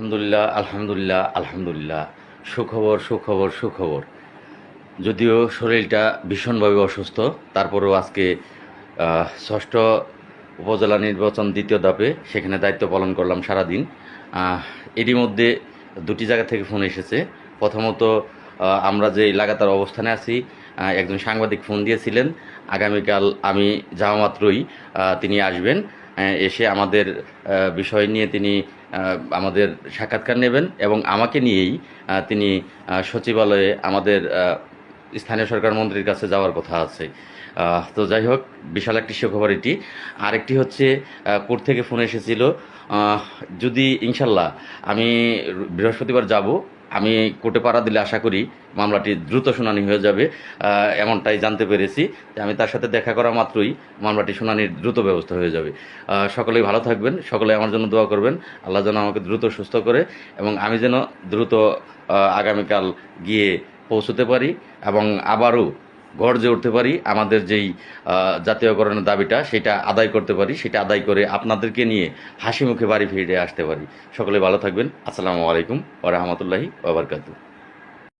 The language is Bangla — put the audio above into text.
আলহামদুলিল্লাহ আলহামদুলিল্লাহ আলহামদুলিল্লাহ। সুখবর সুখবর সুখবর। যদিও শরীরটা ভীষণভাবে অসুস্থ, তারপরেও আজকে ষষ্ঠ উপজেলা নির্বাচন দ্বিতীয় ধাপে সেখানে দায়িত্ব পালন করলাম সারাদিন। এরই মধ্যে দুটি জায়গা থেকে ফোন এসেছে। প্রথমত আমরা যে লাগাতার অবস্থানে আছি একজন সাংবাদিক ফোন দিয়েছিলেন, আগামীকাল আমি যাওয়া মাত্রই তিনি আসবেন। এসে আমাদের বিষয় নিয়ে তিনি আমাদের সাক্ষাৎকার নেবেন এবং আমাকে নিয়েই তিনি সচিবালয়ে আমাদের স্থানীয় সরকার মন্ত্রীর কাছে যাওয়ার কথা আছে। তো যাই হোক, বিশাল একটি সুখবর এটি। আরেকটি হচ্ছে কোর্ট থেকে ফোন এসেছিল। যদি ইনশাল্লাহ আমি বৃহস্পতিবার যাব, আমি কোর্টে পাড়া দিলে আশা করি মামলাটি দ্রুত শুনানি হয়ে যাবে। এমনটাই জানতে পেরেছি আমি তার সাথে দেখা করা মাত্রই মামলাটি শুনানির দ্রুত ব্যবস্থা হয়ে যাবে। সকলেই ভালো থাকবেন সকলে আমার জন্য দোয়া করবেন। আল্লাহ যেন আমাকে দ্রুত সুস্থ করে এবং আমি যেন দ্রুত আগামীকাল গিয়ে পৌঁছতে পারি এবং আবারও গর্জে উঠতে পারি। আমাদের যেই জাতীয়করণের দাবিটা, সেটা আদায় করতে পারি। সেটা আদায় করে আপনাদেরকে নিয়ে হাসি মুখে বাড়ি ফিরে আসতে পারি। সকলে ভালো থাকবেন। আসসালামু আলাইকুম ও রহমতুল্লাহি ওয়া বারাকাতুহু।